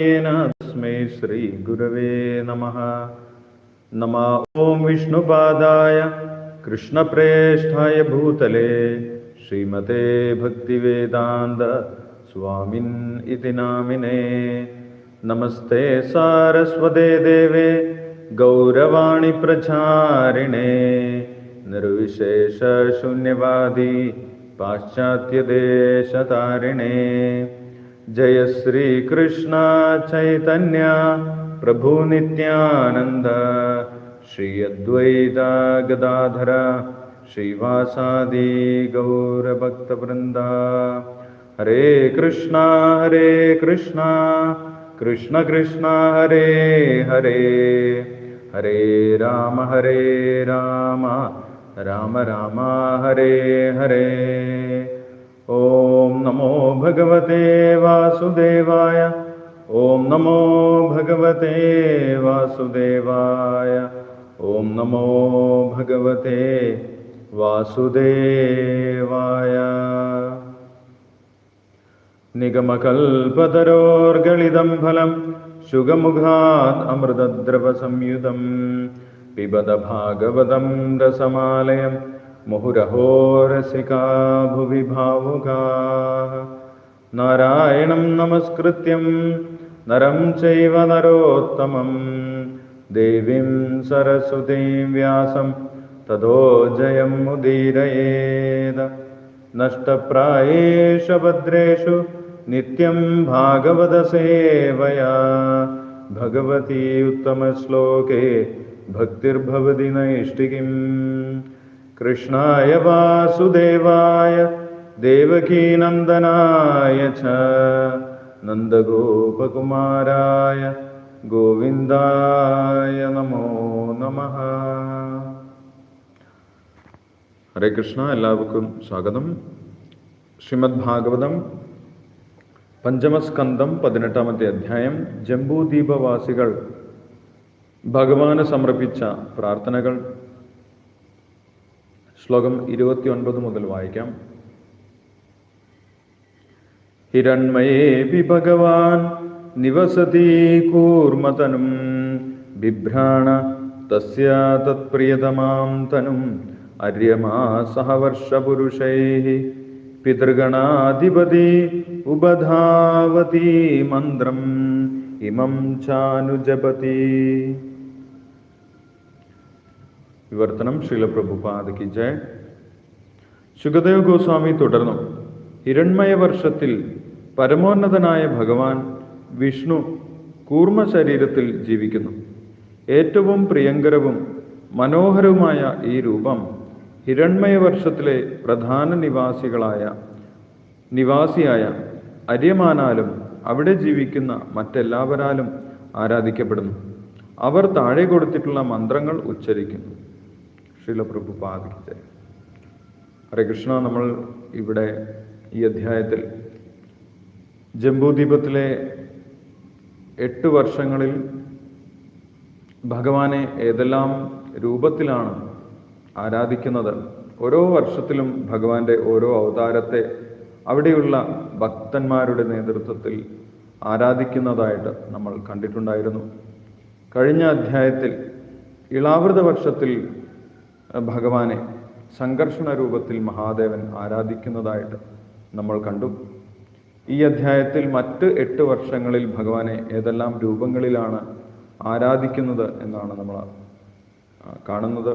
येन तस्मै श्रीगुरवे नमः। नमा ॐ विष्णुपादाय कृष्णप्रेष्ठाय भूतले श्रीमते भक्तिवेदान्त स्वामिन् इति नामिने। नमस्ते सारस्वते देवे गौरवाणि प्रचारिणे। निर्विशेषशून्यवादी पाश्चात्यदेशतारिणे जय श्रीकृष्ण चैतन्य प्रभु नित्यानन्द श्री अद्वैत गदाधर श्रीवासादि गौरभक्तवृन्दा। हरे कृष्णा हरे कृष्णा कृष्ण कृष्ण हरे हरे। हरे राम हरे राम राम राम हरे हरे ഓം നമോ ഭഗവതേ വാസുദേവായ ഓം നമോ ഭഗവതേ വാസുദേവായ ഓം നമോ ഭഗവതേ വാസുദേവായ. നിഗമകൽപതരോർഗളിതം ഫലം ശുഗമുഖാത് അമൃതദ്രവസംയുതം പിബത ഭാഗവതം രസമാലയം मुहुरहो रसिका भुवि भावुकाः। नारायणं नमस्कृत्यं नरं चैव नरोत्तमं देवीं सरस्वतीं व्यासं ततो जयं मुदीरयेद। नष्टप्रायेषु भद्रेषु नित्यं भागवतसेवया। भगवती उत्तमश्लोके भक्तिर्भवति नैष्टिकीम् കൃഷ്ണായ വാസുദേവായ ദേവകീനന്ദനായ ച നന്ദഗോപകുമാരായ ഗോവിന്ദായ നമോ നമ. ഹരേ കൃഷ്ണ എല്ലാവർക്കും സ്വാഗതം. ശ്രീമദ് ഭാഗവതം പഞ്ചമസ്കന്ധം പതിനെട്ടാമത്തെ അധ്യായം ജംബൂദ്വീപവാസികൾ ഭഗവാന് സമർപ്പിച്ച പ്രാർത്ഥനകൾ. ശ്ലോകം ഇരുപത്തിയൊൻപത് മുതൽ വായിക്കാം. ഹിരൺമയേപി ഭഗവാൻ നിവസതി കൂർമതനും ബിഭ്രാണ തസ്യ തത്പ്രിയതമാം തനും അര്യമാ സഹവർഷപുരുഷൈः. പിതൃഗണാധിപതി ഉപധാവതി മന്ത്രം ഇമം ചാനുജപതി. വിവർത്തനം ശീലപ്രഭുപാദ് ജയ. സുഖദേവ് ഗോസ്വാമി തുടർന്നു. ഹിരൺമയ വർഷത്തിൽ പരമോന്നതനായ ഭഗവാൻ വിഷ്ണു കൂർമ്മ ശരീരത്തിൽ ജീവിക്കുന്നു. ഏറ്റവും പ്രിയങ്കരവും മനോഹരവുമായ ഈ രൂപം ഹിരൺമയ വർഷത്തിലെ പ്രധാന നിവാസികളായ നിവാസിയായ അര്യമാനാലും അവിടെ ജീവിക്കുന്ന മറ്റെല്ലാവരാലും ആരാധിക്കപ്പെടുന്നു. അവർ താഴെ കൊടുത്തിട്ടുള്ള മന്ത്രങ്ങൾ ഉച്ചരിക്കുന്നു. ശീലപ്രഭു പാദിക്കട്ടെ ഹരേ കൃഷ്ണ നമ്മൾ ഇവിടെ ഈ അധ്യായത്തിൽ ജംബൂദ്വീപത്തിലെ എട്ട് വർഷങ്ങളിൽ ഭഗവാനെ ഏതെല്ലാം രൂപത്തിലാണ് ആരാധിക്കുന്നത് ഓരോ വർഷത്തിലും ഭഗവാന്റെ ഓരോ അവതാരത്തെ അവിടെയുള്ള ഭക്തന്മാരുടെ നേതൃത്വത്തിൽ ആരാധിക്കുന്നതായിട്ട് നമ്മൾ കണ്ടിട്ടുണ്ടായിരുന്നു. കഴിഞ്ഞ അധ്യായത്തിൽ ഇളാവൃത വർഷത്തിൽ ഭഗവാനെ സംഘർഷണ രൂപത്തിൽ മഹാദേവൻ ആരാധിക്കുന്നതായിട്ട് നമ്മൾ കണ്ടു. ഈ അധ്യായത്തിൽ മറ്റ് എട്ട് വർഷങ്ങളിൽ ഭഗവാനെ ഏതെല്ലാം രൂപങ്ങളിലാണ് ആരാധിക്കുന്നത് എന്നാണ് നമ്മൾ കാണുന്നത്.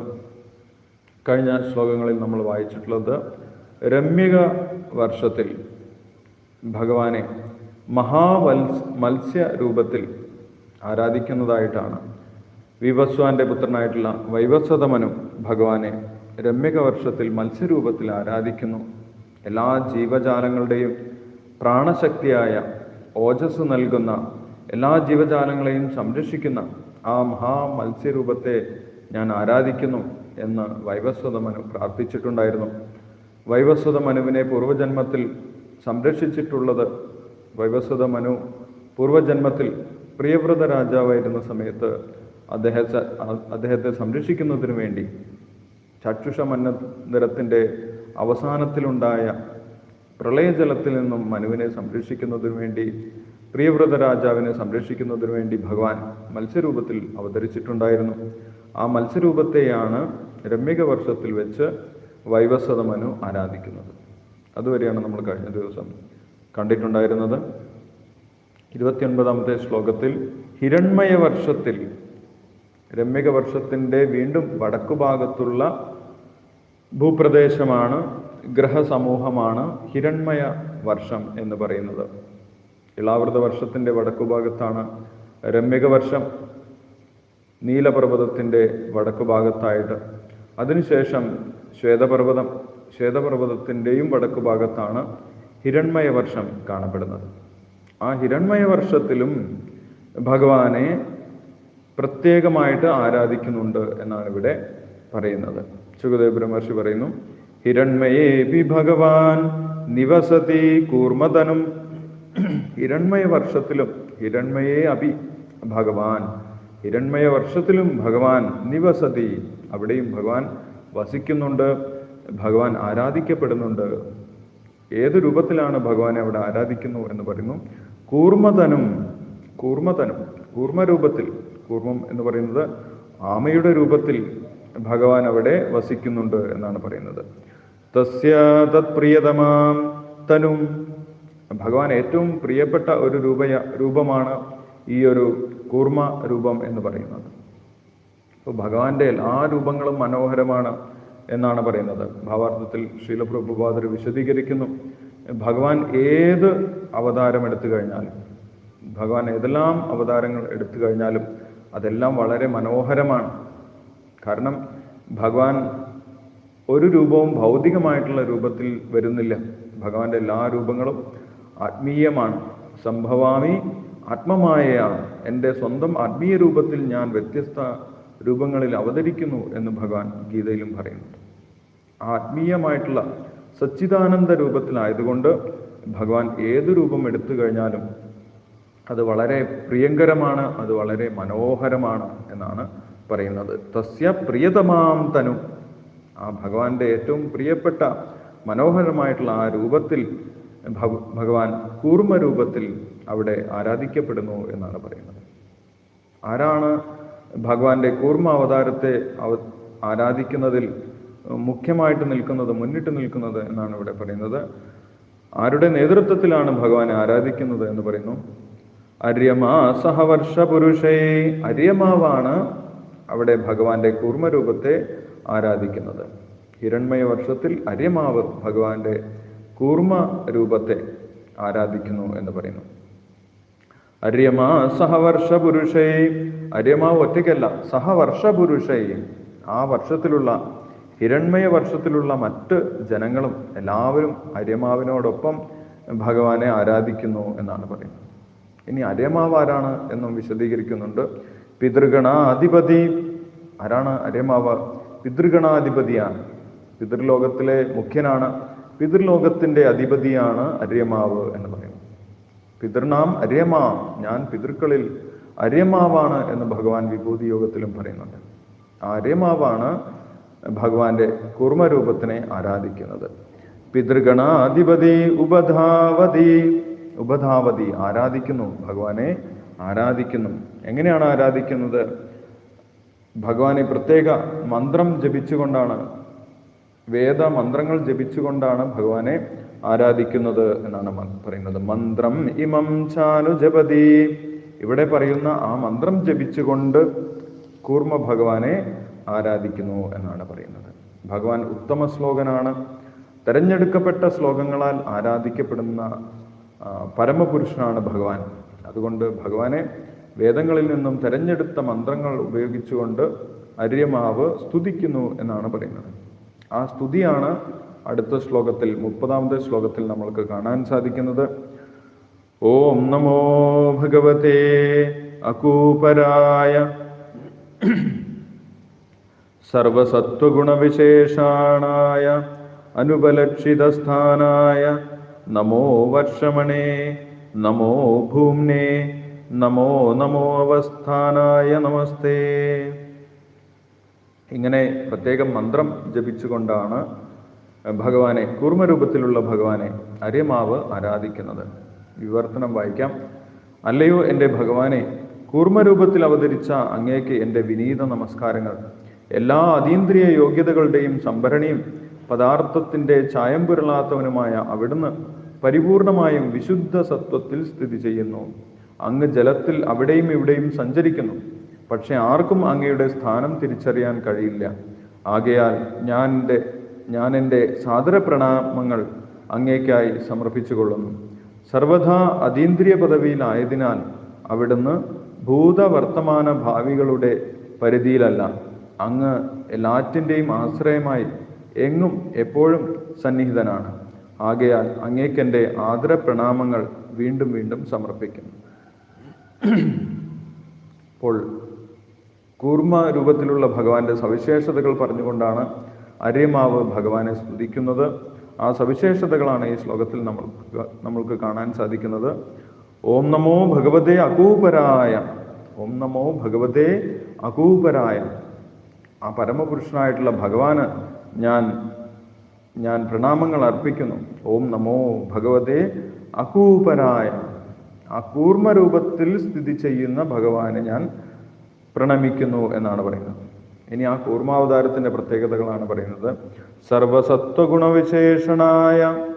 കഴിഞ്ഞ ശ്ലോകങ്ങളിൽ നമ്മൾ വായിച്ചിട്ടുള്ളത് രമ്യക വർഷത്തിൽ ഭഗവാനെ മഹാവത്സ് മത്സ്യ രൂപത്തിൽ ആരാധിക്കുന്നതായിട്ടാണ്. വിവസ്വാന്റെ പുത്രനായിട്ടുള്ള വൈവസ്വതമനു ഭഗവാനെ രമ്യക വർഷത്തിൽ മത്സ്യരൂപത്തിൽ ആരാധിക്കുന്നു. എല്ലാ ജീവജാലങ്ങളുടെയും പ്രാണശക്തിയായ ഓജസ് നൽകുന്ന എല്ലാ ജീവജാലങ്ങളെയും സംരക്ഷിക്കുന്ന ആ മഹാ മത്സ്യരൂപത്തെ ഞാൻ ആരാധിക്കുന്നു എന്ന് വൈവസ്വത മനു പ്രാർത്ഥിച്ചിട്ടുണ്ടായിരുന്നു. വൈവസ്വത മനുവിനെ പൂർവജന്മത്തിൽ സംരക്ഷിച്ചിട്ടുള്ളത് വൈവസ്വത മനു പൂർവജന്മത്തിൽ പ്രിയവ്രത രാജാവായിരുന്ന സമയത്ത് അദ്ദേഹത്തെ അദ്ദേഹത്തെ സംരക്ഷിക്കുന്നതിന് വേണ്ടി ചക്ഷുഷ മന്നരത്തിന്റെ അവസാനത്തിലുണ്ടായ പ്രളയജലത്തിൽ നിന്നും മനുവിനെ സംരക്ഷിക്കുന്നതിനു വേണ്ടി പ്രിയവ്രത രാജാവിനെ സംരക്ഷിക്കുന്നതിനു വേണ്ടി ഭഗവാൻ മത്സ്യരൂപത്തിൽ അവതരിച്ചിട്ടുണ്ടായിരുന്നു. ആ മത്സ്യരൂപത്തെയാണ് രമ്യക വർഷത്തിൽ വെച്ച് വൈവസ്വത മനു ആരാധിക്കുന്നത്. അതുവരെയാണ് നമ്മൾ കഴിഞ്ഞ ദിവസം കണ്ടിട്ടുണ്ടായിരുന്നത്. ഇരുപത്തിയൊൻപതാമത്തെ ശ്ലോകത്തിൽ ഹിരൺമയ വർഷത്തിൽ രമ്യക വർഷത്തിന്റെ വീണ്ടും വടക്കുഭാഗത്തുള്ള ഭൂപ്രദേശമാണ് ഗ്രഹസമൂഹമാണ് ഹിരൺമയ വർഷം എന്ന് പറയുന്നത്. ഇളാവൃത വർഷത്തിന്റെ വടക്കുഭാഗത്താണ് രമ്യക വർഷം. നീലപർവതത്തിന്റെ വടക്കുഭാഗത്തായിട്ട്. അതിനുശേഷം ശ്വേതപർവതം ശ്വേതപർവതത്തിന്റെയും വടക്കുഭാഗത്താണ് ഹിരൺമയ വർഷം കാണപ്പെടുന്നത്. ആ ഹിരൺമയ വർഷത്തിലും ഭഗവാനെ പ്രത്യേകമായിട്ട് ആരാധിക്കുന്നുണ്ട് എന്നാണ് ഇവിടെ പറയുന്നത്. സുഖദേവ് പറയുന്നു ഹിരൺമയേപി ഭഗവാൻ നിവസതി കൂർമതനും. ഹിരൺമയ വർഷത്തിലും ഹിരൺമയേ അഭി ഭഗവാൻ ഹിരൺമയ വർഷത്തിലും ഭഗവാൻ നിവസതി. അവിടെയും ഭഗവാൻ വസിക്കുന്നുണ്ട് ഭഗവാൻ ആരാധിക്കപ്പെടുന്നുണ്ട്. ഏത് രൂപത്തിലാണ് ഭഗവാനെ അവിടെ ആരാധിക്കുന്നു എന്ന് പറയുന്നു കൂർമതനും കൂർമതനും കൂർമ്മരൂപത്തിൽ കൂർമ്മം എന്ന് പറയുന്നത് ആമയുടെ രൂപത്തിൽ ഭഗവാൻ അവിടെ വസിക്കുന്നുണ്ട് എന്നാണ് പറയുന്നത്. തസ്യ തത്പ്രിയതമാം തനും. ഭഗവാൻ ഏറ്റവും പ്രിയപ്പെട്ട ഒരു രൂപയ രൂപമാണ് ഈ ഒരു കൂർമ്മ രൂപം എന്ന് പറയുന്നത്. അപ്പോൾ ഭഗവാന്റെ എല്ലാ രൂപങ്ങളും മനോഹരമാണ് എന്നാണ് പറയുന്നത്. ഭാവാർത്ഥത്തിൽ ശീലപ്രഭുപാദർ വിശദീകരിക്കുന്നു. ഭഗവാൻ ഏത് അവതാരം എടുത്തു കഴിഞ്ഞാലും ഭഗവാൻ ഏതെല്ലാം അവതാരങ്ങൾ എടുത്തു കഴിഞ്ഞാലും അതെല്ലാം വളരെ മനോഹരമാണ്. കാരണം ഭഗവാൻ ഒരു രൂപവും ഭൗതികമായിട്ടുള്ള രൂപത്തിൽ വരുന്നില്ല. ഭഗവാന്റെ എല്ലാ രൂപങ്ങളും ആത്മീയമാണ്. സംഭവാമി ആത്മമായയാണ്. എന്റെ സ്വന്തം ആത്മീയ രൂപത്തിൽ ഞാൻ വ്യത്യസ്ത രൂപങ്ങളിൽ അവതരിക്കുന്നു എന്ന് ഭഗവാൻ ഗീതയിലും പറയുന്നുണ്ട്. ആത്മീയമായിട്ടുള്ള സച്ചിദാനന്ദ രൂപത്തിലായതുകൊണ്ട് ഭഗവാൻ ഏത് രൂപം എടുത്തു കഴിഞ്ഞാലും അത് വളരെ പ്രിയങ്കരമാണ് അത് വളരെ മനോഹരമാണ് എന്നാണ് പറയുന്നത്. തസ്യ പ്രിയതമാം തനു. ആ ഭഗവാന്റെ ഏറ്റവും പ്രിയപ്പെട്ട മനോഹരമായിട്ടുള്ള ആ രൂപത്തിൽ ഭഗ- ഭഗവാൻ കൂർമ്മ രൂപത്തിൽ അവിടെ ആരാധിക്കപ്പെടുന്നു എന്നാണ് പറയുന്നത്. ആരാണ് ഭഗവാന്റെ കൂർമ്മ അവതാരത്തെ അവ ആരാധിക്കുന്നതിൽ മുഖ്യമായിട്ട് നിൽക്കുന്നത് മുന്നിട്ട് നിൽക്കുന്നത് എന്നാണ് ഇവിടെ പറയുന്നത്. ആരുടെ നേതൃത്വത്തിലാണ് ഭഗവാനെ ആരാധിക്കുന്നത് എന്ന് പറയുന്നു? അര്യമാ സഹവർഷ പുരുഷേ അര്യമാവാണ് അവിടെ ഭഗവാന്റെ കൂർമ്മരൂപത്തെ ആരാധിക്കുന്നത്. ഹിരൺമയ വർഷത്തിൽ അര്യമാവ് ഭഗവാന്റെ കൂർമ്മ രൂപത്തെ ആരാധിക്കുന്നു എന്ന് പറയുന്നു. അര്യമാ സഹവർഷ പുരുഷേ അര്യമാവ് ഒറ്റയ്ക്കല്ല സഹവർഷ പുരുഷേ ആ വർഷത്തിലുള്ള ഹിരൺമയ വർഷത്തിലുള്ള മറ്റ് ജനങ്ങളും എല്ലാവരും അര്യമാവിനോടൊപ്പം ഭഗവാനെ ആരാധിക്കുന്നു എന്നാണ് പറയുന്നത്. ഇനി അര്യമാവ് ആരാണ് എന്നും വിശദീകരിക്കുന്നുണ്ട്. പിതൃഗണാധിപതി ആരാണ് അര്യമാവ് പിതൃഗണാധിപതിയാണ്. പിതൃലോകത്തിലെ മുഖ്യനാണ്. പിതൃലോകത്തിന്റെ അധിപതിയാണ് അര്യമാവ് എന്ന് പറയുന്നത് പിതൃനാം അര്യമാ ഞാൻ പിതൃക്കളിൽ അര്യമാവാണ് എന്ന് ഭഗവാൻ വിഭൂതി യോഗത്തിലും പറയുന്നുണ്ട്. ആ അര്യമാവാണ് ഭഗവാന്റെ കുർമ്മരൂപത്തിനെ ആരാധിക്കുന്നത്. പിതൃഗണാധിപതി ഉപധാവതി ഉപധാവതി ആരാധിക്കുന്നു? ഭഗവാനെ ആരാധിക്കുന്നു. എങ്ങനെയാണ് ആരാധിക്കുന്നത്? ഭഗവാനെ പ്രത്യേക മന്ത്രം ജപിച്ചുകൊണ്ടാണ് വേദ മന്ത്രങ്ങൾ ജപിച്ചുകൊണ്ടാണ് ഭഗവാനെ ആരാധിക്കുന്നത് എന്നാണ് പറയുന്നത്. മന്ത്രം ഇമം ചാനു ജപതി. ഇവിടെ പറയുന്ന ആ മന്ത്രം ജപിച്ചുകൊണ്ട് കൂർമ്മ ഭഗവാനെ ആരാധിക്കുന്നു എന്നാണ് പറയുന്നത്. ഭഗവാൻ ഉത്തമ ശ്ലോകനാണ്. തെരഞ്ഞെടുക്കപ്പെട്ട ശ്ലോകങ്ങളാൽ ആരാധിക്കപ്പെടുന്ന പരമപുരുഷനാണ് ഭഗവാൻ. അതുകൊണ്ട് ഭഗവാനെ വേദങ്ങളിൽ നിന്നും തെരഞ്ഞെടുത്ത മന്ത്രങ്ങൾ ഉപയോഗിച്ചുകൊണ്ട് അര്യമാവ് സ്തുതിക്കുന്നു എന്നാണ് പറയുന്നത്. ആ സ്തുതിയാണ് അടുത്ത ശ്ലോകത്തിൽ മുപ്പതാമത്തെ ശ്ലോകത്തിൽ നമ്മൾക്ക് കാണാൻ സാധിക്കുന്നത്. ഓം നമോ ഭഗവതേ അകൂപരായ സർവസത്വഗുണവിശേഷാണായ അനുപലക്ഷിതസ്ഥാനായ നമോ വർഷമണേ നമോ ഭൂമ്നേ നമോ നമോ അവസ്ഥാനായ നമസ്തേ. ഇങ്ങനെ പ്രത്യേകം മന്ത്രം ജപിച്ചുകൊണ്ടാണ് ഭഗവാനെ കൂർമ്മരൂപത്തിലുള്ള ഭഗവാനെ അര്യമാവ് ആരാധിക്കുന്നത്. വിവർത്തനം വായിക്കാം. അല്ലയോ എന്റെ ഭഗവാനെ കൂർമ്മരൂപത്തിൽ അവതരിച്ച അങ്ങേക്ക് എന്റെ വിനീത നമസ്കാരങ്ങൾ. എല്ലാ അതീന്ദ്രിയ യോഗ്യതകളുടെയും സംഭരണിയും പദാർത്ഥത്തിന്റെ ചായം പുരളാത്തവനുമായ അവിടുന്ന് പരിപൂർണമായും വിശുദ്ധ സത്വത്തിൽ സ്ഥിതി ചെയ്യുന്നു. അങ്ങ് ജലത്തിൽ അവിടെയും ഇവിടെയും സഞ്ചരിക്കുന്നു. പക്ഷെ ആർക്കും അങ്ങയുടെ സ്ഥാനം തിരിച്ചറിയാൻ കഴിയില്ല. ആകയാൽ ഞാൻ എന്റെ ഞാൻ എന്റെ സാദര പ്രണാമങ്ങൾ അങ്ങേക്കായി സമർപ്പിച്ചുകൊള്ളുന്നു. സർവഥാ അതീന്ദ്രിയ പദവിയിലായതിനാൽ അവിടുന്ന് ഭൂതവർത്തമാന ഭാവികളുടെ പരിധിയിലല്ല. അങ്ങ് എല്ലാറ്റിന്റെയും ആശ്രയമായി എങ്ങും എപ്പോഴും സന്നിഹിതനാണ്. ആകയാൽ അങ്ങേക്കെന്റെ ആദര പ്രണാമങ്ങൾ വീണ്ടും വീണ്ടും സമർപ്പിക്കുന്നു. അപ്പോൾ കൂർമ്മ രൂപത്തിലുള്ള ഭഗവാന്റെ സവിശേഷതകൾ പറഞ്ഞുകൊണ്ടാണ് അര്യമാവ് ഭഗവാനെ സ്തുതിക്കുന്നത്. ആ സവിശേഷതകളാണ് ഈ ശ്ലോകത്തിൽ നമ്മൾ നമ്മൾക്ക് കാണാൻ സാധിക്കുന്നത്. ഓം നമോ ഭഗവതേ അകൂപരായ ഓം നമോ ഭഗവതേ അകൂപരായ. ആ പരമപുരുഷനായിട്ടുള്ള ഭഗവാന് ഞാൻ ഞാൻ പ്രണാമങ്ങൾ അർപ്പിക്കുന്നു. ഓം നമോ ഭഗവതേ അകൂപരായ. അകൂർമ രൂപത്തിൽ സ്ഥിതി ചെയ്യുന്ന ഭഗവാനെ ഞാൻ പ്രണമിക്കുന്നു എന്നാണ് പറയുന്നത്. ഇനി ആ കൂർമാവതാരത്തിന്റെ പ്രത്യേകതകളാണ് പറയുന്നത്. സർവസത്വഗുണവിശേഷണായ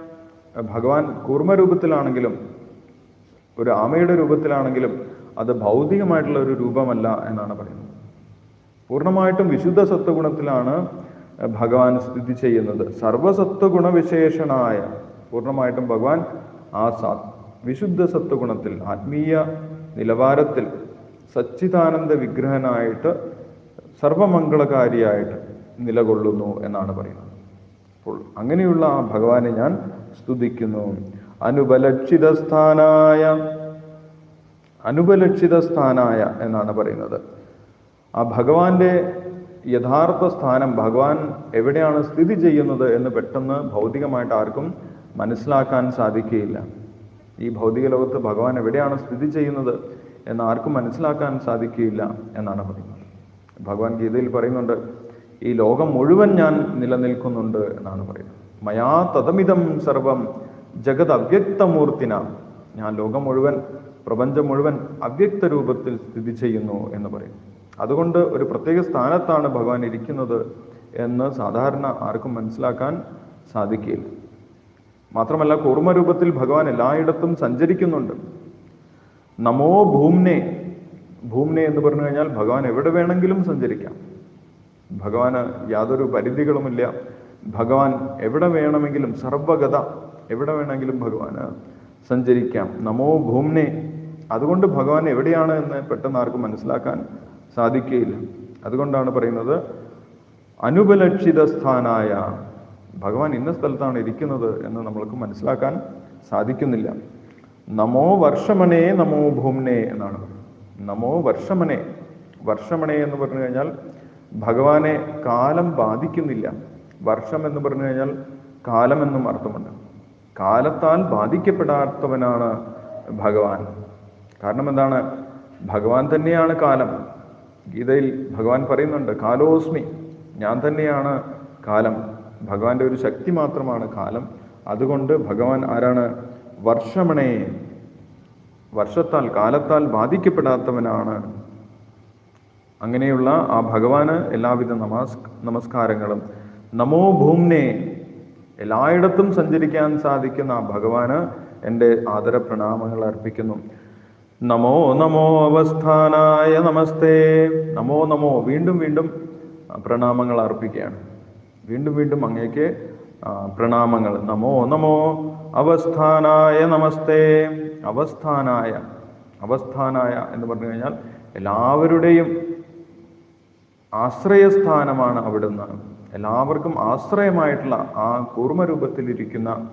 ഭഗവാൻ കൂർമ്മരൂപത്തിലാണെങ്കിലും ഒരു ആമയുടെ രൂപത്തിലാണെങ്കിലും അത് ഭൗതികമായിട്ടുള്ള ഒരു രൂപമല്ല എന്നാണ് പറയുന്നത്. പൂർണമായിട്ടും വിശുദ്ധ സത്വഗുണത്തിലാണ് ഭഗവാൻ സ്ഥിതി ചെയ്യുന്നത്. സർവസത്വഗുണവിശേഷണായ പൂർണമായിട്ടും ഭഗവാൻ ആ വിശുദ്ധ സത്വഗുണത്തിൽ ആത്മീയ നിലവാരത്തിൽ സച്ചിദാനന്ദ വിഗ്രഹനായിട്ട് സർവമംഗളകാരിയായിട്ട് നിലകൊള്ളുന്നു എന്നാണ് പറയുന്നത്. അപ്പോൾ അങ്ങനെയുള്ള ആ ഭഗവാനെ ഞാൻ സ്തുതിക്കുന്നു. അനുപലക്ഷിതസ്ഥാനായ അനുപലക്ഷിതസ്ഥാനായ എന്നാണ് പറയുന്നത്. ആ ഭഗവാന്റെ യഥാർത്ഥ സ്ഥാനം ഭഗവാൻ എവിടെയാണ് സ്ഥിതി ചെയ്യുന്നത് എന്ന് പെട്ടെന്ന് ഭൗതികമായിട്ട് ആർക്കും മനസ്സിലാക്കാൻ സാധിക്കുകയില്ല. ഈ ഭൗതിക ലോകത്ത് ഭഗവാൻ എവിടെയാണ് സ്ഥിതി ചെയ്യുന്നത് എന്ന് ആർക്കും മനസ്സിലാക്കാൻ സാധിക്കുകയില്ല എന്നാണ് പറയുന്നത്. ഭഗവാൻ ഗീതയിൽ പറയുന്നുണ്ട് ഈ ലോകം മുഴുവൻ ഞാൻ നിലനിൽക്കുന്നുണ്ട് എന്നാണ് പറയുന്നത്. മയാ തതമിതം സർവം ജഗത് അവ്യക്തമൂർത്തിന ഞാൻ ലോകം മുഴുവൻ പ്രപഞ്ചം മുഴുവൻ അവ്യക്ത രൂപത്തിൽ സ്ഥിതി ചെയ്യുന്നു എന്ന് പറയും അതുകൊണ്ട് ഒരു പ്രത്യേക സ്ഥാനത്താണ് ഭഗവാൻ ഇരിക്കുന്നത് എന്ന് സാധാരണ ആർക്കും മനസ്സിലാക്കാൻ സാധിക്കില്ല. മാത്രമല്ല കൂർമ്മരൂപത്തിൽ ഭഗവാൻ എല്ലായിടത്തും സഞ്ചരിക്കുന്നുണ്ട്. നമോ ഭൂമ്നെ ഭൂമ്നെ എന്ന് പറഞ്ഞു കഴിഞ്ഞാൽ ഭഗവാൻ എവിടെ വേണമെങ്കിലും സഞ്ചരിക്കാം. ഭഗവാന് യാതൊരു പരിധികളുമില്ല. ഭഗവാൻ എവിടെ വേണമെങ്കിലും സർവഗത എവിടെ വേണമെങ്കിലും ഭഗവാന് സഞ്ചരിക്കാം. നമോ ഭൂമ്നെ അതുകൊണ്ട് ഭഗവാൻ എവിടെയാണ് എന്ന് പെട്ടെന്ന് ആർക്കും മനസ്സിലാക്കാൻ സാധിക്കുകയില്ല അതുകൊണ്ടാണ് പറയുന്നത് അനുപലക്ഷിത സ്ഥാനായ ഭഗവാൻ ഇന്ന സ്ഥലത്താണ് ഇരിക്കുന്നത് എന്ന് നമ്മൾക്ക് മനസ്സിലാക്കാൻ സാധിക്കുന്നില്ല. നമോ വർഷമണേ നമോ ഭൂമ്നെ എന്നാണ് നമോ വർഷമണേ വർഷമണേ എന്ന് പറഞ്ഞു കഴിഞ്ഞാൽ ഭഗവാനെ കാലം ബാധിക്കുന്നില്ല. വർഷം എന്ന് പറഞ്ഞു കഴിഞ്ഞാൽ കാലം എന്നും അർത്ഥമുണ്ട്. കാലത്താൽ ബാധിക്കപ്പെടാത്തവനാണ് ഭഗവാൻ. കാരണം എന്താണ്? ഭഗവാൻ തന്നെയാണ് കാലം. ഗീതയിൽ ഭഗവാൻ പറയുന്നുണ്ട് കാലോസ്മി ഞാൻ തന്നെയാണ് കാലം. ഭഗവാന്റെ ഒരു ശക്തി മാത്രമാണ് കാലം. അതുകൊണ്ട് ഭഗവാൻ ആരാണ്? വർഷമണേ. വർഷത്താൽ കാലത്താൽ ബാധിക്കപ്പെടാത്തവനാണ്. അങ്ങനെയുള്ള ആ ഭഗവാന് എല്ലാവിധ നമസ് നമസ്കാരങ്ങളും. നമോ ഭൂമ്നെ. എല്ലായിടത്തും സഞ്ചരിക്കാൻ സാധിക്കുന്ന ആ ഭഗവാന് എന്റെ ആദര പ്രണാമങ്ങൾ അർപ്പിക്കുന്നു. നമോ നമോ അവസ്ഥാനായ നമസ്തേ. നമോ നമോ. വീണ്ടും വീണ്ടും പ്രണാമങ്ങൾ അർപ്പിക്കുകയാണ്. വീണ്ടും വീണ്ടും അങ്ങേക്ക് പ്രണാമങ്ങൾ. നമോ നമോ അവസ്ഥാനായ നമസ്തേ. അവസ്ഥാനായ അവസ്ഥാനായ എന്ന് പറഞ്ഞു കഴിഞ്ഞാൽ എല്ലാവരുടെയും ആശ്രയസ്ഥാനമാണ് അവിടുന്ന്. എല്ലാവർക്കും ആശ്രയമായിട്ടുള്ള ആ കൂർമ്മരൂപത്തിലിരിക്കുന്ന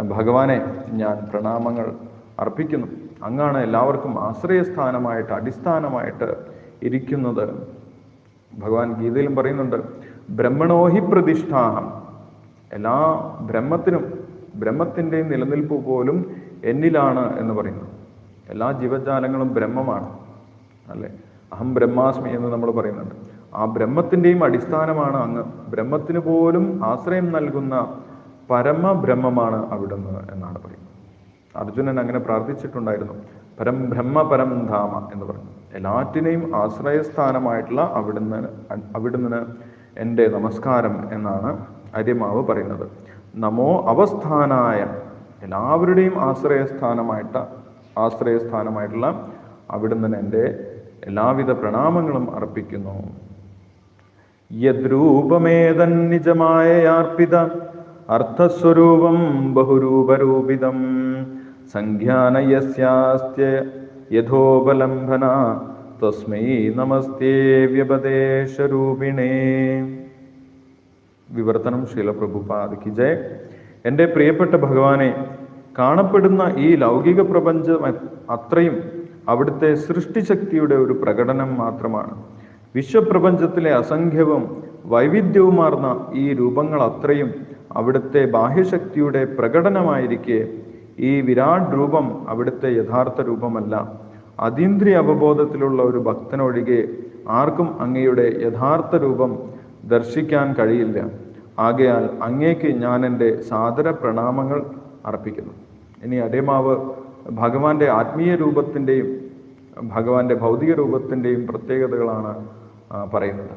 ഭഗവാനെ ഞാൻ പ്രണാമങ്ങൾ അർപ്പിക്കുന്നു. അങ്ങാണ് എല്ലാവർക്കും ആശ്രയസ്ഥാനമായിട്ട് അടിസ്ഥാനമായിട്ട് ഇരിക്കുന്നത്. ഭഗവാൻ ഗീതയിലും പറയുന്നുണ്ട് ബ്രഹ്മണോഹി പ്രതിഷ്ഠാനം. എല്ലാ ബ്രഹ്മത്തിനും ബ്രഹ്മത്തിന്റെ നിലനിൽപ്പ് പോലും എന്നിലാണ് എന്ന് പറയുന്നു. എല്ലാ ജീവജാലങ്ങളും ബ്രഹ്മമാണ് അല്ലേ? അഹം ബ്രഹ്മാസ്മി എന്ന് നമ്മൾ പറയുന്നുണ്ട്. ആ ബ്രഹ്മത്തിന്റെയും അടിസ്ഥാനമാണ് അങ്ങ്. ബ്രഹ്മത്തിന് പോലും ആശ്രയം നൽകുന്ന പരമബ്രഹ്മമാണ് അവിടുന്ന് എന്നാണ് പറയുന്നത്. അർജുനൻ അങ്ങനെ പ്രാർത്ഥിച്ചിട്ടുണ്ടായിരുന്നു. പരം ബ്രഹ്മ പരം ധാമ എന്ന് പറഞ്ഞു. എല്ലാറ്റിനെയും ആശ്രയസ്ഥാനമായിട്ടുള്ള അവിടുന്ന് അവിടുന്ന് എന്റെ നമസ്കാരം എന്നാണ് അര്യമാവ് പറയുന്നത്. നമോ അവസ്ഥാനായ എല്ലാവരുടെയും ആശ്രയസ്ഥാനമായിട്ട ആശ്രയസ്ഥാനമായിട്ടുള്ള അവിടുന്ന് എന്റെ എല്ലാവിധ പ്രണാമങ്ങളും അർപ്പിക്കുന്നു. യദ്രൂപമേതന്നിജമായ അർപ്പിത അർത്ഥസ്വരൂപം ബഹുരൂപരൂപിതം. യഥോപലംബന തസ്മൈ നമസ്തേ വ്യപദേശരൂപിണേ. വിവർത്തനം ശീലപ്രഭുപാദിക്ക് ജയ. എന്റെ പ്രിയപ്പെട്ട ഭഗവാനെ കാണപ്പെടുന്ന ഈ ലൗകിക പ്രപഞ്ചം അത്രയും അവിടുത്തെ സൃഷ്ടിശക്തിയുടെ ഒരു പ്രകടനം മാത്രമാണ്. വിശ്വപ്രപഞ്ചത്തിലെ അസംഖ്യവും വൈവിധ്യവുമാർന്ന ഈ രൂപങ്ങൾ അത്രയും അവിടുത്തെ ബാഹ്യശക്തിയുടെ പ്രകടനമായിരിക്കെ ഈ വിരാട് രൂപം അവിടുത്തെ യഥാർത്ഥ രൂപമല്ല. അതീന്ദ്രിയ അവബോധത്തിലുള്ള ഒരു ഭക്തനൊഴികെ ആർക്കും അങ്ങയുടെ യഥാർത്ഥ രൂപം ദർശിക്കാൻ കഴിയില്ല. ആകയാൽ അങ്ങേക്ക് ഞാൻ എന്റെ സാദര പ്രണാമങ്ങൾ അർപ്പിക്കുന്നു. ഇനി അതേമാവ് ഭഗവാന്റെ ആത്മീയ രൂപത്തിന്റെയും ഭഗവാന്റെ ഭൗതിക രൂപത്തിന്റെയും പ്രത്യേകതകളാണ് പറയുന്നത്.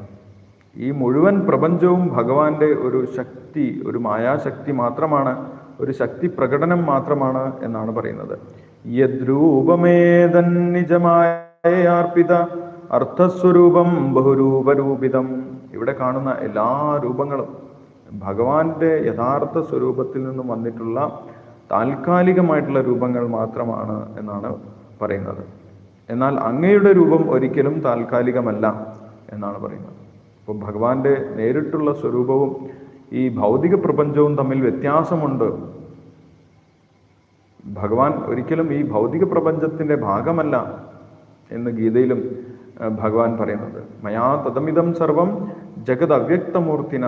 ഈ മുഴുവൻ പ്രപഞ്ചവും ഭഗവാന്റെ ഒരു ശക്തി ഒരു മായാശക്തി മാത്രമാണ് ഒരു ശക്തി പ്രകടനം മാത്രമാണ് എന്നാണ് പറയുന്നത്. യദ്രൂപമേതന്നിജമാർപ്പിത അർത്ഥസ്വരൂപം ബഹുരൂപരൂപിതം. ഇവിടെ കാണുന്ന എല്ലാ രൂപങ്ങളും ഭഗവാന്റെ യഥാർത്ഥ സ്വരൂപത്തിൽ നിന്നും വന്നിട്ടുള്ള താൽക്കാലികമായിട്ടുള്ള രൂപങ്ങൾ മാത്രമാണ് എന്നാണ് പറയുന്നത്. എന്നാൽ അങ്ങയുടെ രൂപം ഒരിക്കലും താൽക്കാലികമല്ല എന്നാണ് പറയുന്നത്. അപ്പോൾ ഭഗവാന്റെ നേരിട്ടുള്ള സ്വരൂപവും ഈ ഭൗതിക പ്രപഞ്ചവും തമ്മിൽ വ്യത്യാസമുണ്ട്. ഭഗവാൻ ഒരിക്കലും ഈ ഭൗതിക പ്രപഞ്ചത്തിന്റെ ഭാഗമല്ല എന്ന് ഗീതയിലും ഭഗവാൻ പറയുന്നത്. മയാ തദമിതം സർവം ജഗത് അവ്യക്തമൂർത്തിന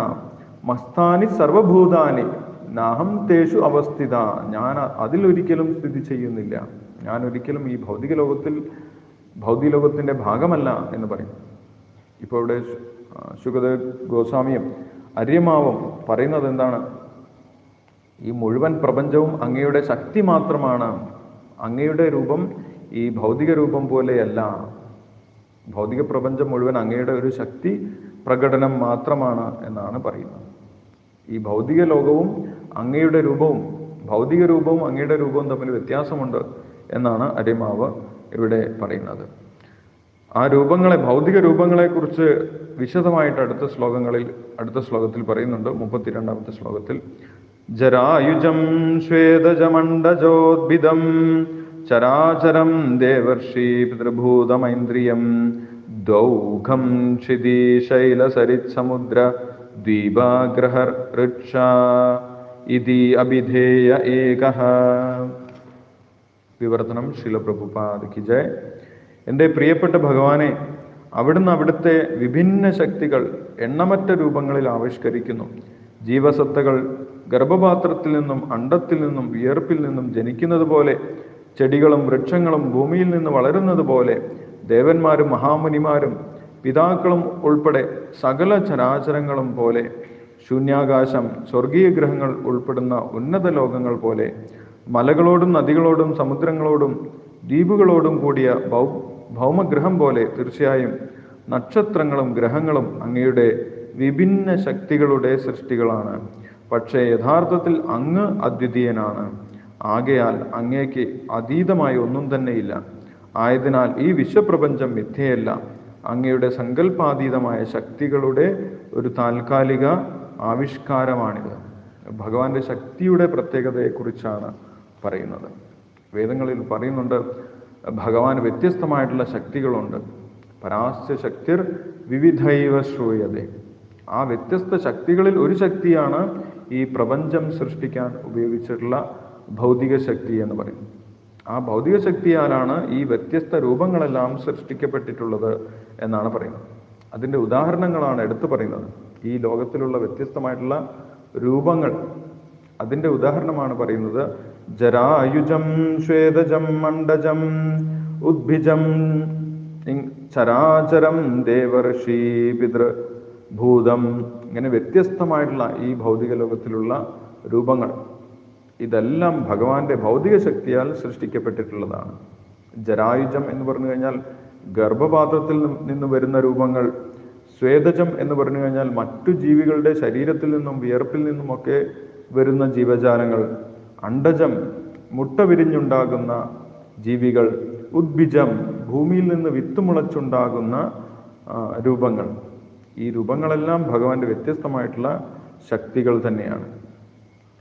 മസ്താനി സർവഭൂതാനി നാഹം തേഷു അവസ്ഥിത. ഞാൻ അതിലൊരിക്കലും സ്ഥിതി ചെയ്യുന്നില്ല. ഞാൻ ഒരിക്കലും ഈ ഭൗതിക ലോകത്തിൽ ഭൗതിക ലോകത്തിന്റെ ഭാഗമല്ല എന്ന് പറയും. ഇപ്പോൾ ഇവിടെ ശുഗദേവ് ഗോസ്വാമിയും അര്യമാവും പറയുന്നത് എന്താണ്? ഈ മുഴുവൻ പ്രപഞ്ചവും അങ്ങയുടെ ശക്തി മാത്രമാണ്. അങ്ങയുടെ രൂപം ഈ ഭൗതിക രൂപം പോലെയല്ല. ഭൗതിക പ്രപഞ്ചം മുഴുവൻ അങ്ങയുടെ ഒരു ശക്തി പ്രകടനം മാത്രമാണ് എന്നാണ് പറയുന്നത്. ഈ ഭൗതിക ലോകവും അങ്ങയുടെ രൂപവും ഭൗതിക രൂപവും അങ്ങയുടെ രൂപവും തമ്മിൽ വ്യത്യാസമുണ്ട് എന്നാണ് അരിമാവ് ഇവിടെ പറയുന്നത്. ആ രൂപങ്ങളെ ഭൗതിക രൂപങ്ങളെ കുറിച്ച് വിശദമായിട്ട് അടുത്ത ശ്ലോകങ്ങളിൽ അടുത്ത ശ്ലോകത്തിൽ പറയുന്നുണ്ട് മുപ്പത്തിരണ്ടാമത്തെ ശ്ലോകത്തിൽ. ജരായുജം ശ്വേതജമണ്ഡജോദ്ഭിതം ചരാചരം ദേവർഷി പിതൃഭൂതമൈന്ദ്രിയം ദൗഘം ക്ഷിതി ശൈലസരിത് സമുദ്ര ദ്വീപാഗ്രഹർ ഋക്ഷ ഇതി അഭിധേയ ഏകഹ വിവർത്തനം ശിലപ്രഭുപാദിക്ക് ജയ. എന്റെ പ്രിയപ്പെട്ട ഭഗവാനെ അവിടുന്ന് അവിടുത്തെ വിഭിന്ന ശക്തികൾ എണ്ണമറ്റ രൂപങ്ങളിൽ ആവിഷ്കരിക്കുന്നു. ജീവസത്തകൾ ഗർഭപാത്രത്തിൽ നിന്നും അണ്ടത്തിൽ നിന്നും വിയർപ്പിൽ നിന്നും ജനിക്കുന്നത് പോലെ ചെടികളും വൃക്ഷങ്ങളും ഭൂമിയിൽ നിന്ന് വളരുന്നത് പോലെ ദേവന്മാരും മഹാമുനിമാരും പിതാക്കളും ഉൾപ്പെടെ സകല ചരാചരങ്ങളും പോലെ ശൂന്യാകാശം സ്വർഗീയ ഗ്രഹങ്ങൾ ഉൾപ്പെടുന്ന ഉന്നത ലോകങ്ങൾ പോലെ മലകളോടും നദികളോടും സമുദ്രങ്ങളോടും ദ്വീപുകളോടും കൂടിയ ഭൗമഗ്രഹം പോലെ തീർച്ചയായും നക്ഷത്രങ്ങളും ഗ്രഹങ്ങളും അങ്ങയുടെ വിഭിന്ന ശക്തികളുടെ സൃഷ്ടികളാണ്. പക്ഷേ യഥാർത്ഥത്തിൽ അങ്ങ് അദ്വിതീയനാണ്. ആകയാൽ അങ്ങേക്ക് അതീതമായി ഒന്നും തന്നെയില്ല. ആയതിനാൽ ഈ വിശ്വപ്രപഞ്ചം മിഥ്യയല്ല. അങ്ങയുടെ സങ്കല്പാതീതമായ ശക്തികളുടെ ഒരു താൽക്കാലിക ആവിഷ്കാരമാണിത്. ഭഗവാന്റെ ശക്തിയുടെ പ്രത്യേകതയെക്കുറിച്ചാണ് പറയുന്നത്. വേദങ്ങളിൽ പറയുന്നുണ്ട് ഭഗവാൻ വ്യത്യസ്തമായിട്ടുള്ള ശക്തികളുണ്ട്. പരാസ്യ ശക്തിർ വിവിധൈവ ശ്രൂയതേ. ആ വ്യത്യസ്ത ശക്തികളിൽ ഒരു ശക്തിയാണ് ഈ പ്രപഞ്ചം സൃഷ്ടിക്കാൻ ഉപയോഗിച്ചിട്ടുള്ള ഭൗതിക ശക്തി എന്ന് പറയും ആ ഭൗതിക ശക്തിയാലാണ് ഈ വ്യത്യസ്ത രൂപങ്ങളെല്ലാം സൃഷ്ടിക്കപ്പെട്ടിട്ടുള്ളത് എന്നാണ് പറയുന്നത്. അതിന്റെ ഉദാഹരണങ്ങളാണ് എടുത്തു പറയുന്നത്. ഈ ലോകത്തിലുള്ള വ്യത്യസ്തമായിട്ടുള്ള രൂപങ്ങൾ. അതിന്റെ ഉദാഹരണമാണ് പറയുന്നത് ജരായുജം ശ്വേതജം മണ്ഡജം ഉദ്ഭിജം ചരാചരം ദേവർഷി പിതൃ ഭൂതം ഇങ്ങനെ വ്യത്യസ്തമായിട്ടുള്ള ഈ ഭൗതിക ലോകത്തിലുള്ള രൂപങ്ങൾ. ഇതെല്ലാം ഭഗവാന്റെ ഭൗതിക ശക്തിയാൽ സൃഷ്ടിക്കപ്പെട്ടിട്ടുള്ളതാണ്. ജരായുജം എന്ന് പറഞ്ഞു കഴിഞ്ഞാൽ ഗർഭപാത്രത്തിൽ നിന്ന് വരുന്ന രൂപങ്ങൾ സ്വേദജം എന്ന് പറഞ്ഞു കഴിഞ്ഞാൽ മറ്റു ജീവികളുടെ ശരീരത്തിൽ നിന്നും വിയർപ്പിൽ നിന്നുമൊക്കെ വരുന്ന ജീവജാലങ്ങൾ അണ്ടജം മുട്ട വിരിഞ്ഞുണ്ടാകുന്ന ജീവികൾ ഉദ്ബിജം ഭൂമിയിൽ നിന്ന് വിത്തുമുളച്ചുണ്ടാകുന്ന രൂപങ്ങൾ. ഈ രൂപങ്ങളെല്ലാം ഭഗവാന്റെ വ്യത്യസ്തമായിട്ടുള്ള ശക്തികൾ തന്നെയാണ്.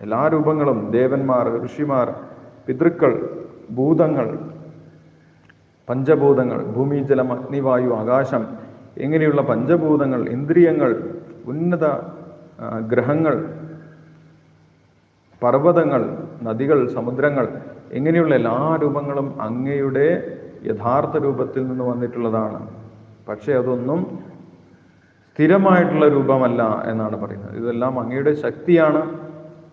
എല്ലാ രൂപങ്ങളും ദേവന്മാർ ഋഷിമാർ പിതൃക്കൾ ഭൂതങ്ങൾ പഞ്ചഭൂതങ്ങൾ ഭൂമി ജലം അഗ്നി വായു ആകാശം ഇങ്ങനെയുള്ള പഞ്ചഭൂതങ്ങൾ ഇന്ദ്രിയങ്ങൾ ഉന്നത ഗ്രഹങ്ങൾ പർവതങ്ങൾ നദികൾ സമുദ്രങ്ങൾ ഇങ്ങനെയുള്ള എല്ലാ രൂപങ്ങളും അങ്ങയുടെ യഥാർത്ഥ രൂപത്തിൽ നിന്ന് വന്നിട്ടുള്ളതാണ്. പക്ഷേ അതൊന്നും സ്ഥിരമായിട്ടുള്ള രൂപമല്ല എന്നാണ് പറയുന്നത്. ഇതെല്ലാം അങ്ങയുടെ ശക്തിയാണ്.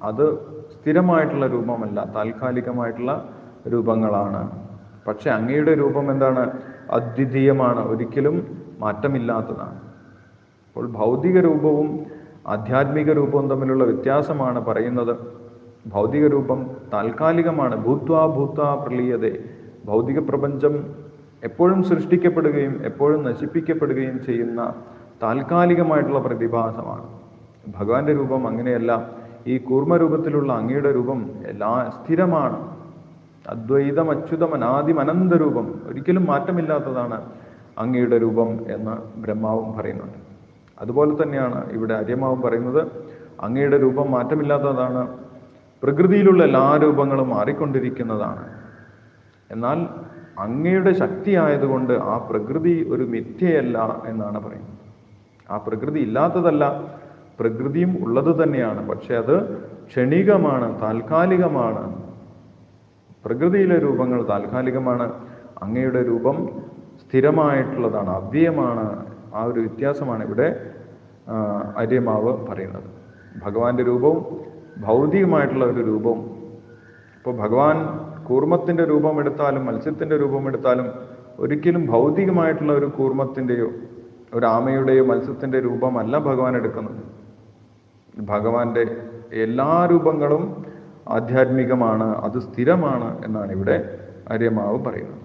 അത് സ്ഥിരമായിട്ടുള്ള രൂപമല്ല താൽക്കാലികമായിട്ടുള്ള രൂപങ്ങളാണ്. പക്ഷെ അങ്ങയുടെ രൂപം എന്താണ്? അദ്വിതീയമാണ് ഒരിക്കലും മാറ്റമില്ലാത്തതാണ്. അപ്പോൾ ഭൗതിക രൂപവും ആധ്യാത്മിക രൂപവും തമ്മിലുള്ള വ്യത്യാസമാണ് പറയുന്നത്. ഭൗതിക രൂപം താൽക്കാലികമാണ്. ഭൂത്വാ ഭൂത്വാ പ്രളീയതേ. ഭൗതിക പ്രപഞ്ചം എപ്പോഴും സൃഷ്ടിക്കപ്പെടുകയും എപ്പോഴും നശിപ്പിക്കപ്പെടുകയും ചെയ്യുന്ന താൽക്കാലികമായിട്ടുള്ള പ്രതിഭാസമാണ്. ഭഗവാന്റെ രൂപം അങ്ങനെയല്ല. ഈ കൂർമ്മരൂപത്തിലുള്ള അങ്ങയുടെ രൂപം എല്ലാ സ്ഥിരമാണ്. അദ്വൈതം അച്യുതം അനാദിമനന്ത രൂപം ഒരിക്കലും മാറ്റമില്ലാത്തതാണ് അങ്ങയുടെ രൂപം എന്ന് ബ്രഹ്മാവും പറയുന്നുണ്ട്. അതുപോലെ തന്നെയാണ് ഇവിടെ അര്യമാവും പറയുന്നത്. അങ്ങയുടെ രൂപം മാറ്റമില്ലാത്തതാണ് പ്രകൃതിയിലുള്ള എല്ലാ രൂപങ്ങളും മാറിക്കൊണ്ടിരിക്കുന്നതാണ്. എന്നാൽ അങ്ങയുടെ ശക്തി ആയതുകൊണ്ട് ആ പ്രകൃതി ഒരു മിഥ്യയല്ല എന്നാണ് പറയുന്നത്. ആ പ്രകൃതി ഇല്ലാത്തതല്ല പ്രകൃതിയും ഉള്ളത് തന്നെയാണ്. പക്ഷെ അത് ക്ഷണികമാണ് താൽക്കാലികമാണ്. പ്രകൃതിയിലെ രൂപങ്ങൾ താൽക്കാലികമാണ് അങ്ങയുടെ രൂപം സ്ഥിരമായിട്ടുള്ളതാണ് അവ്യയമാണ് ആ ഒരു വ്യത്യാസമാണ് ഇവിടെ ആര്യമാവ് പറയുന്നത്. ഭഗവാന്റെ രൂപവും ഭൗതികമായിട്ടുള്ള ഒരു രൂപം. ഇപ്പോൾ ഭഗവാൻ കൂർമ്മത്തിന്റെ രൂപം എടുത്താലും മത്സ്യത്തിന്റെ രൂപം എടുത്താലും ഒരിക്കലും ഭൗതികമായിട്ടുള്ള ഒരു കൂർമ്മത്തിന്റെയോ ഒരു ആമയുടെയോ മത്സ്യത്തിന്റെ രൂപമല്ല ഭഗവാൻ എടുക്കുന്നത്. ഭഗവാന്റെ എല്ലാ രൂപങ്ങളും ആധ്യാത്മികമാണ് അത് സ്ഥിരമാണ് എന്നാണ് ഇവിടെ ആര്യമാവ് പറയുന്നത്.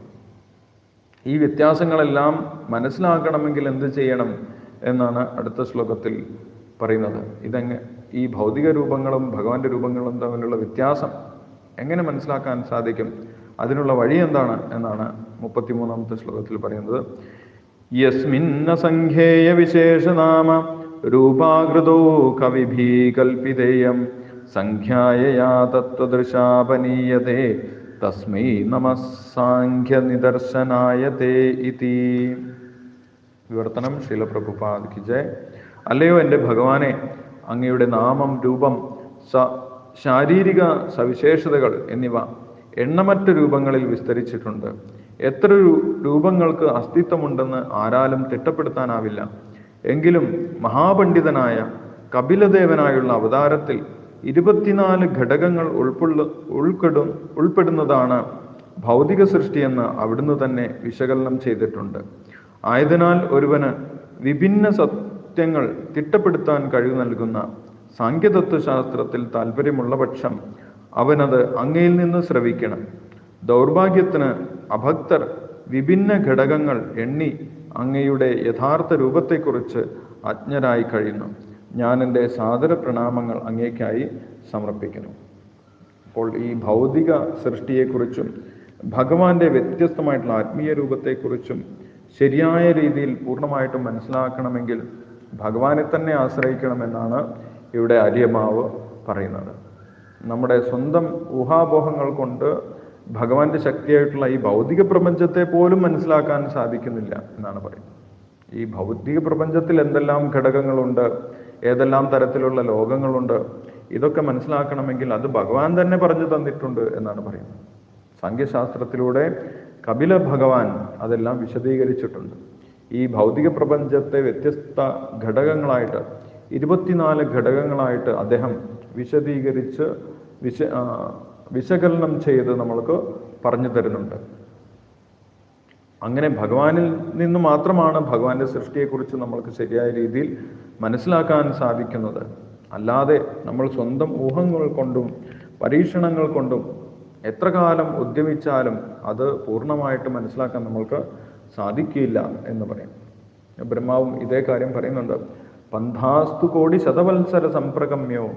ഈ വ്യത്യാസങ്ങളെല്ലാം മനസ്സിലാക്കണമെങ്കിൽ എന്ത് ചെയ്യണം എന്നാണ് അടുത്ത ശ്ലോകത്തിൽ പറയുന്നത്. ഇതെങ്ങ ഈ ഭൗതിക രൂപങ്ങളും ഭഗവാന്റെ രൂപങ്ങളും തമ്മിലുള്ള വ്യത്യാസം എങ്ങനെ മനസ്സിലാക്കാൻ സാധിക്കും? അതിനുള്ള വഴി എന്താണ് എന്നാണ് മുപ്പത്തിമൂന്നാമത്തെ ശ്ലോകത്തിൽ പറയുന്നത്. യസ്മിന്നസംഖ്യേയ വിശേഷനാമ രൂപാകൃതോ കവിഭീ കൽപ്പിതേയം സംഖ്യായയാ തത്വദൃശാപനീയതേ തസ്മൈ നമ സാഖ്യ നിദർശനായതേ ഇതി. വിവർത്തനം ശീലപ്രഭുപാദിക്ക് ജയ്. അല്ലയോ എന്റെ ഭഗവാനെ അങ്ങയുടെ നാമം രൂപം ശാരീരിക സവിശേഷതകൾ എന്നിവ എണ്ണമറ്റ രൂപങ്ങളിൽ വിസ്തരിച്ചിട്ടുണ്ട്. എത്ര രൂപങ്ങൾക്ക് അസ്തിത്വമുണ്ടെന്ന് ആരാലും തിട്ടപ്പെടുത്താനാവില്ല. എങ്കിലും മഹാപണ്ഡിതനായ കപിലദേവനായുള്ള അവതാരത്തിൽ ഇരുപത്തിനാല് ഘടകങ്ങൾ ഉൾക്കൊള്ള ഉൾപ്പെടും ഉൾപ്പെടുന്നതാണ് ഭൗതിക സൃഷ്ടിയെന്ന് അവിടുന്ന് തന്നെ വിശകലനം ചെയ്തിട്ടുണ്ട്. ആയതിനാൽ ഒരുവന് വിഭിന്ന സത്യങ്ങൾ തിട്ടപ്പെടുത്താൻ കഴിവ് നൽകുന്ന സാങ്കേതത്വശാസ്ത്രത്തിൽ താല്പര്യമുള്ള പക്ഷം അവനത് അങ്ങയിൽ നിന്ന് ശ്രവിക്കണം. ദൗർഭാഗ്യത്തിന് അഭക്തർ വിഭിന്ന ഘടകങ്ങൾ എണ്ണി അങ്ങയുടെ യഥാർത്ഥ രൂപത്തെക്കുറിച്ച് അജ്ഞരായി കഴിയുന്നു. ഞാൻ എന്റെ സാദര പ്രണാമങ്ങൾ അങ്ങേക്കായി സമർപ്പിക്കുന്നു. അപ്പോൾ ഈ ഭൗതിക സൃഷ്ടിയെക്കുറിച്ചും ഭഗവാന്റെ വ്യത്യസ്തമായിട്ടുള്ള ആത്മീയ രൂപത്തെക്കുറിച്ചും ശരിയായ രീതിയിൽ പൂർണമായിട്ടും മനസ്സിലാക്കണമെങ്കിൽ ഭഗവാനെ തന്നെ ആശ്രയിക്കണമെന്നാണ് ഇവിടെ അര്യമാവ് പറയുന്നത്. നമ്മുടെ സ്വന്തം ഊഹാപോഹങ്ങൾ കൊണ്ട് ഭഗവാന്റെ ശക്തിയായിട്ടുള്ള ഈ ഭൗതിക പ്രപഞ്ചത്തെ പോലും മനസ്സിലാക്കാൻ സാധിക്കുന്നില്ല എന്നാണ് പറയുന്നത്. ഈ ഭൗതിക പ്രപഞ്ചത്തിൽ എന്തെല്ലാം ഘടകങ്ങളുണ്ട് ഏതെല്ലാം തരത്തിലുള്ള ലോകങ്ങളുണ്ട് ഇതൊക്കെ മനസ്സിലാക്കണമെങ്കിൽ അത് ഭഗവാൻ തന്നെ പറഞ്ഞു തന്നിട്ടുണ്ട് എന്നാണ് പറയുന്നത്. സംഖ്യശാസ്ത്രത്തിലൂടെ കപില ഭഗവാൻ അതെല്ലാം വിശദീകരിച്ചിട്ടുണ്ട്. ഈ ഭൗതിക പ്രപഞ്ചത്തെ വ്യത്യസ്ത ഘടകങ്ങളായിട്ട് ഇരുപത്തിനാല് ഘടകങ്ങളായിട്ട് അദ്ദേഹം വിശദീകരിച്ച് വിശ വിശകലനം ചെയ്ത് നമ്മൾക്ക് പറഞ്ഞു തരുന്നുണ്ട്. അങ്ങനെ ഭഗവാനിൽ നിന്ന് മാത്രമാണ് ഭഗവാന്റെ സൃഷ്ടിയെക്കുറിച്ച് നമ്മൾക്ക് ശരിയായ രീതിയിൽ മനസ്സിലാക്കാൻ സാധിക്കുന്നത്. അല്ലാതെ നമ്മൾ സ്വന്തം ഊഹങ്ങൾ കൊണ്ടും പരീക്ഷണങ്ങൾ കൊണ്ടും എത്ര കാലം ഉദ്യമിച്ചാലും അത് പൂർണമായിട്ട് മനസ്സിലാക്കാൻ നമ്മൾക്ക് സാധിക്കില്ല എന്ന് പറയും. ബ്രഹ്മാവും ഇതേ കാര്യം പറയുന്നുണ്ട്. പന്ഥാസ്തു കോടി ശതവത്സര സംപ്രഗമ്യോ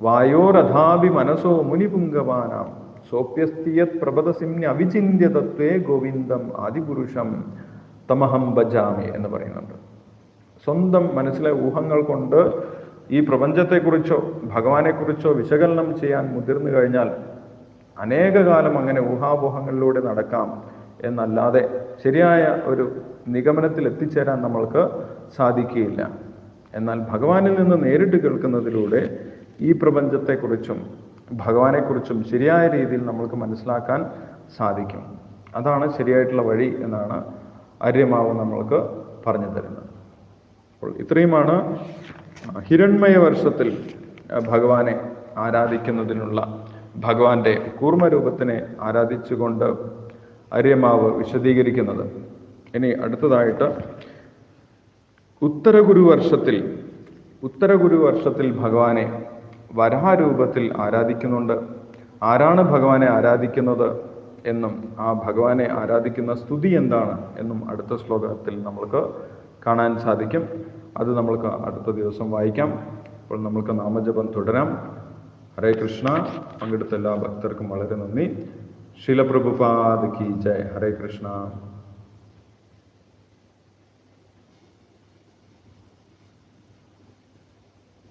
വായോരഥാഭി മനസ്സോ മുനിപുങ്കവാനാം. സോപ്യസ്തിയത് പ്രപദസിമ്യ അവിചിന്യ തത്വേ ഗോവിന്ദം ആദിപുരുഷം തമഹം ഭജാമി എന്ന് പറയുന്നുണ്ട്. സ്വന്തം മനസ്സിലെ ഊഹങ്ങൾ കൊണ്ട് ഈ പ്രപഞ്ചത്തെക്കുറിച്ചോ ഭഗവാനെക്കുറിച്ചോ വിശകലനം ചെയ്യാൻ മുതിർന്നു കഴിഞ്ഞാൽ അനേക കാലം അങ്ങനെ ഊഹാപോഹങ്ങളിലൂടെ നടക്കാം എന്നല്ലാതെ ശരിയായ ഒരു നിഗമനത്തിൽ എത്തിച്ചേരാൻ നമ്മൾക്ക് സാധിക്കുകയില്ല. എന്നാൽ ഭഗവാനിൽ നിന്ന് നേരിട്ട് കേൾക്കുന്നതിലൂടെ ഈ പ്രപഞ്ചത്തെക്കുറിച്ചും ഭഗവാനെക്കുറിച്ചും ശരിയായ രീതിയിൽ നമ്മൾക്ക് മനസ്സിലാക്കാൻ സാധിക്കും. അതാണ് ശരിയായിട്ടുള്ള വഴി എന്നാണ് ആര്യമാവ് നമ്മൾക്ക് പറഞ്ഞു തരുന്നത്. അപ്പോൾ ഇത്രയുമാണ് ഹിരൺമയ വർഷത്തിൽ ഭഗവാനെ ആരാധിക്കുന്നതിനുള്ള ഭഗവാന്റെ കൂർമ്മരൂപത്തിനെ ആരാധിച്ചുകൊണ്ട് അര്യമാവ് വിശദീകരിക്കുന്നത്. ഇനി അടുത്തതായിട്ട് ഉത്തരഗുരു വർഷത്തിൽ ഉത്തരഗുരു വർഷത്തിൽ ഭഗവാനെ വരാരൂപത്തിൽ ആരാധിക്കുന്നുണ്ട്? ആരാണ് ഭഗവാനെ ആരാധിക്കുന്നത് എന്നും ആ ഭഗവാനെ ആരാധിക്കുന്ന സ്തുതി എന്താണ് എന്നും അടുത്ത ശ്ലോകത്തിൽ നമ്മൾക്ക് കാണാൻ സാധിക്കും. അത് നമ്മൾക്ക് അടുത്ത ദിവസം വായിക്കാം. അപ്പോൾ നമ്മൾക്ക് നാമജപം തുടരാം. ഹരേ കൃഷ്ണ. പങ്കെടുത്ത എല്ലാ ഭക്തർക്കും വളരെ നന്ദി. ശീലപ്രഭുപാദ് കി ജയ് ഹരേ കൃഷ്ണ